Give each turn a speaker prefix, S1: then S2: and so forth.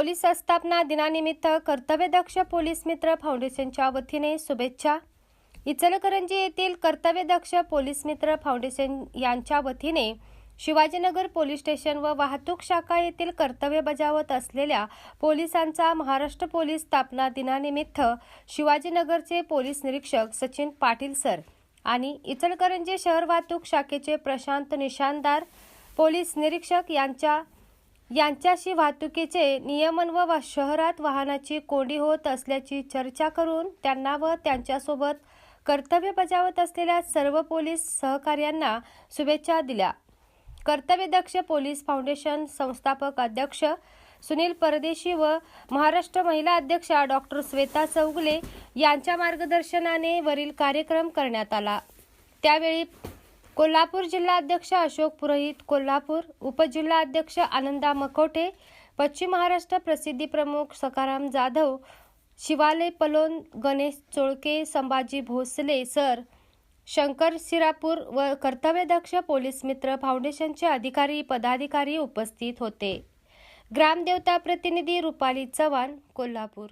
S1: Police स्थापना दिनानिमित्त कर्तव्यदक्ष police मित्र फाउंडेशनच्या वतीने शुभेच्छा. इचलकरंजी येथील कर्तव्यदक्ष पोलीस मित्र फाउंडेशन यांच्या वतीने शिवाजीनगर पोलीस स्टेशन व वाहतूक शाखा येथील कर्तव्य बजावत असलेल्या पोलिसांचा महाराष्ट्र पोलीस स्थापना दिनानिमित्त शिवाजीनगरचे पोलीस निरीक्षक सचिन पाटील सर आणि इचलकरंजी शहर वाहतूक शाखेचे प्रशांत निशानदार पोलीस निरीक्षक यांच्या यांच्याशी वाहतुकीचे नियमन व वा- शहरात वाहनाची कोंडी होत असल्याची चर्चा करून त्यांना व त्यांच्यासोबत कर्तव्य बजावत असलेल्या सर्व पोलीस सहकार्यांना शुभेच्छा दिल्या. कर्तव्यदक्ष पोलीस फाउंडेशन संस्थापक अध्यक्ष सुनील परदेशी व महाराष्ट्र महिला अध्यक्षा डॉक्टर श्वेता चौगले यांच्या मार्गदर्शनाने वरील कार्यक्रम करण्यात आला. त्यावेळी कोल्हापूर जिल्हाध्यक्ष अशोक पुरोहित कोल्हापूर उपजिल्हाध्यक्ष आनंदा मकोटे पश्चिम महाराष्ट्र प्रसिद्धी प्रमुख सकाराम जाधव शिवाले पलोन गणेश चोळके संभाजी भोसले सर शंकर सिरापूर व कर्तव्यदक्ष पोलीस मित्र फाउंडेशनचे अधिकारी पदाधिकारी उपस्थित होते. ग्रामदेवता प्रतिनिधी रुपाली चव्हाण कोल्हापूर.